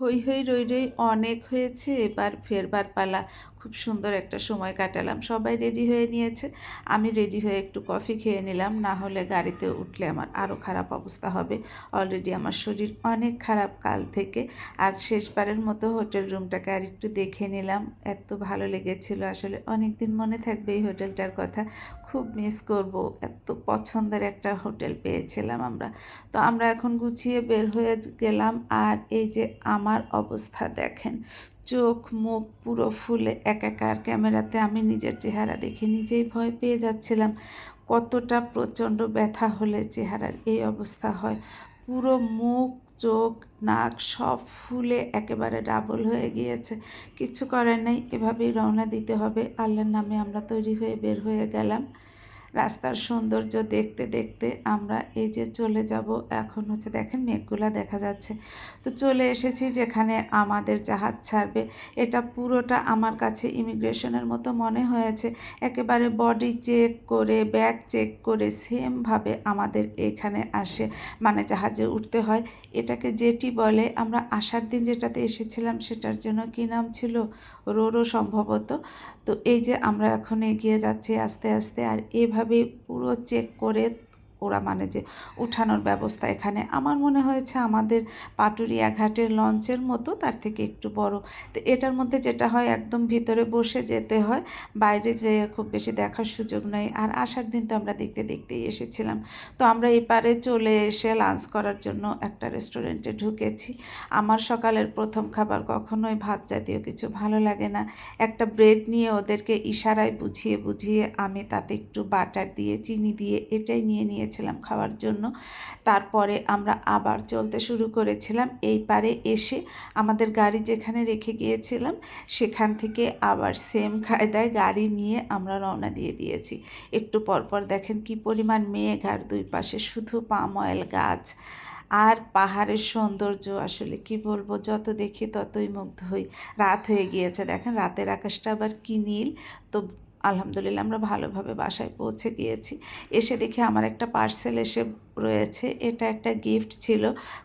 হই হই রই রই অনেক হয়েছে এবার ফেরবার পালা। খুব সুন্দর একটা সময় কাটালাম। সবাই রেডি হয়ে নিয়েছে। আমি রেডি হয়ে একটু কফি খেয়ে নিলাম। না হলে গাড়িতে উঠলে আমার আরও খারাপ অবস্থা হবে। অলরেডি আমার শরীর অনেক খারাপ কাল থেকে। আর শেষবারের মতো হোটেল রুমটাকে আর একটু দেখে নিলাম। এত ভালো লেগেছিল। আসলে অনেক দিন মনে থাকবে এই হোটেলটার কথা। খুব মিস করব। এত পছন্দের একটা হোটেল পেয়েছিলাম আমরা। তো আমরা এখন গুছিয়ে বের হয়ে গেলাম। আর এই যে আমার অবস্থা দেখেন। চোখ, মুখ পুরো ফুলে একাকার ক্যামেরাতে আমি নিজের চেহারা দেখে নিজেই ভয় পেয়ে যাচ্ছিলাম। কতটা প্রচণ্ড ব্যথা হলে চেহারার এই অবস্থা হয়। পুরো মুখ, চোখ, নাক সব ফুলে একেবারে ডাবল হয়ে গিয়েছে। কিছু করার নেই, এভাবেই রওনা দিতে হবে। আল্লাহর নামে আমরা তৈরি হয়ে বের হয়ে গেলাম। রাস্তার সৌন্দর্য দেখতে দেখতে আমরা এই যে চলে যাব, এখন হচ্ছে দেখেন মেঘগুলা দেখা যাচ্ছে। তো চলে এসেছি যেখানে আমাদের জাহাজ ছাড়বে। এটা পুরোটা আমার কাছে ইমিগ্রেশনের মতো মনে হয়েছে। একেবারে বডি চেক করে ব্যাগ চেক করে সেমভাবে আমাদের এখানে আসে। মানে জাহাজে উঠতে হয়। এটাকে যেটি বলে। আমরা আসার দিন যেটাতে এসেছিলাম সেটার জন্য কী নাম ছিল? রোরো সম্ভবত। তো এই যে আমরা এখন এগিয়ে যাচ্ছি আস্তে আস্তে। আর এভাবে পুরো চেক করে ওরা মানে যে উঠানোর ব্যবস্থা এখানে। আমার মনে হয়েছে আমাদের পাটুরিয়া ঘাটের লঞ্চের মতো, তার থেকে একটু বড়। তো এটার মধ্যে যেটা হয়, একদম ভিতরে বসে যেতে হয়। বাইরে যে খুব বেশি দেখার সুযোগ নেই। আর আসার দিন তো আমরা দেখতে দেখতেই এসেছিলাম। তো আমরা এপারে চলে এসে লাঞ্চ করার জন্য একটা রেস্টুরেন্টে ঢুকেছি। আমার সকালের প্রথম খাবার কখনোই ভাত জাতীয় কিছু ভালো লাগে না। একটা ব্রেড নিয়ে ওদেরকে ইশারায় বুঝিয়ে বুঝিয়ে আমি তাতে একটু বাটার দিয়ে, চিনি দিয়ে, এটাই নিয়ে নিয়ে গিয়েছিলাম খাওয়ার জন্য। তারপরে আমরা আবার চলতে শুরু করেছিলাম। এই পারে এসে আমাদের গাড়ি যেখানে রেখে গিয়েছিলাম, সেখান থেকে আবার সেম কায়দায় গাড়ি নিয়ে আমরা রওনা দিয়ে দিয়েছি। একটু পরপর দেখেন কি পরিমাণ মেঘ আর দুই পাশে শুধু পাম অয়েল গাছ। আর পাহাড়ের সৌন্দর্য আসলে কি বলব, যত দেখি ততই মুগ্ধ হই। রাত হয়ে গিয়েছে, দেখেন রাতের আকাশটা আবার কি নীল। তো আলহামদুলিল্লাহ আমরা ভালোভাবে বাসায় পৌঁছে গিয়েছি। এসে দেখে আমার একটা পার্সেল এসে রয়েছে। এটা একটা গিফট ছিল।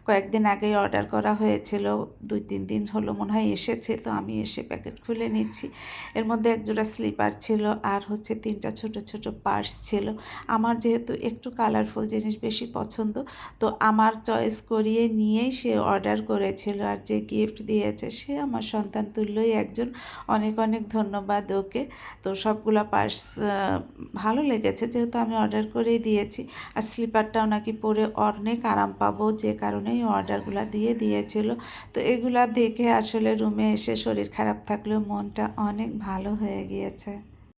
কয়েকদিন আগেই অর্ডার করা হয়েছিল। দুই, তিন দিন হলো মনে হয় এসেছে, তো আমি এসে প্যাকেট খুলে নিচ্ছি। এর মধ্যে একজোড়া স্লিপার ছিল আর হচ্ছে তিনটা ছোট ছোট পার্স ছিল। আমার যেহেতু একটু কালারফুল জিনিস বেশি পছন্দ, তো আমার চয়েস করিয়ে নিয়েই সে অর্ডার করেছিল আর যে গিফট দিয়েছে সে আমার সন্তান তুল্যই একজন। অনেক অনেক ধন্যবাদ ওকে। তো সবগুলো পার্স ভালো লেগেছে যেহেতু আমি অর্ডার করেই দিয়েছি। আর স্লিপারটাও নাকি নাকি পরে অনেক আরাম পাবো যে কারণেই অর্ডারগুলো দিয়ে দিয়েছিল। তো এগুলা দেখে আসলে রুমে এসে শরীর খারাপ থাকলেও মনটা অনেক ভালো হয়ে গিয়েছে।